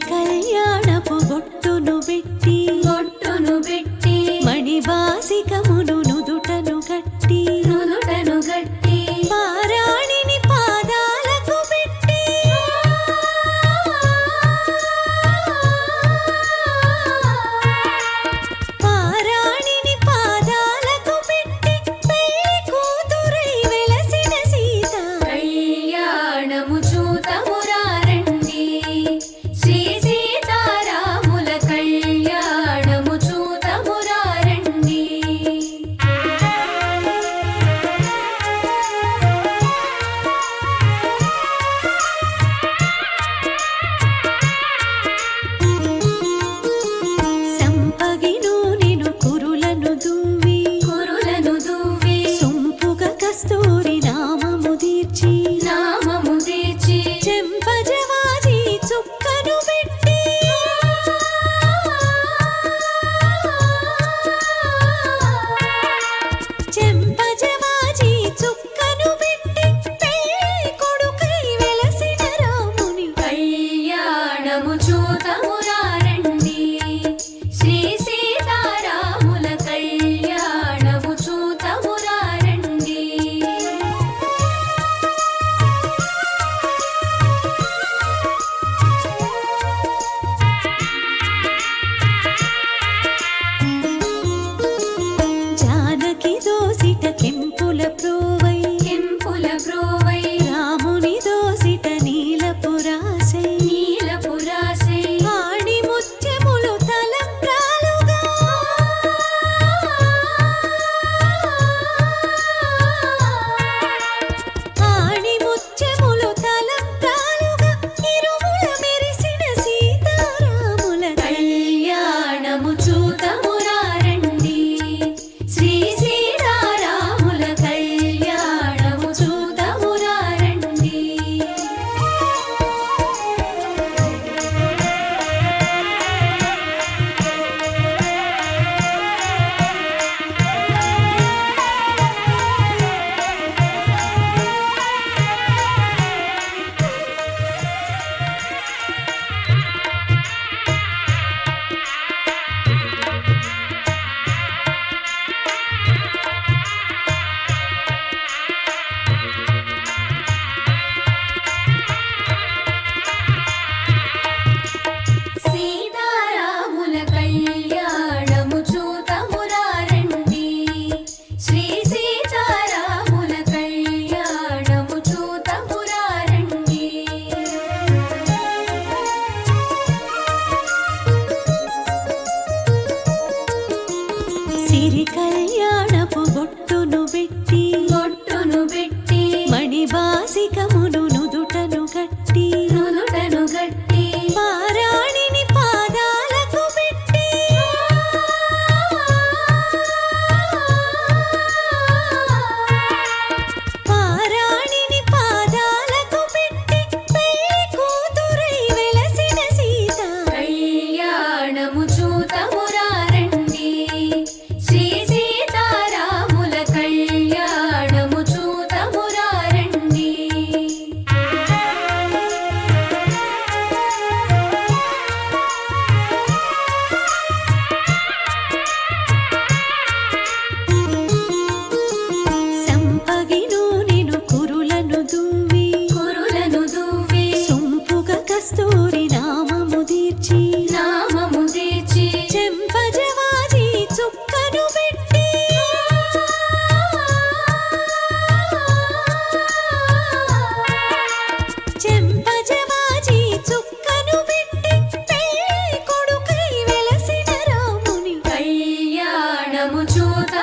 కళ్యాణపు బొట్టును పెట్టి బొట్టును పెట్టి మణిబాసికమును నుదుటను కట్టి నుదుటను గట్టి తరింపుల I'm a chuta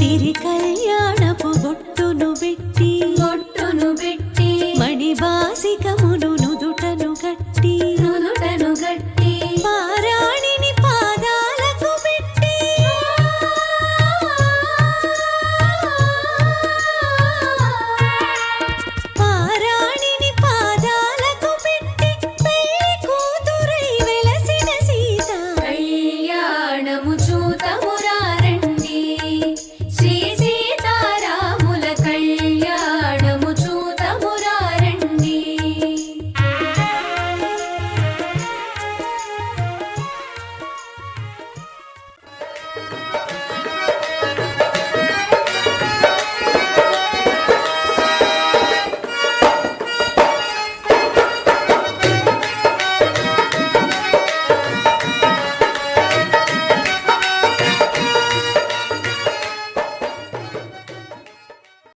सिर कर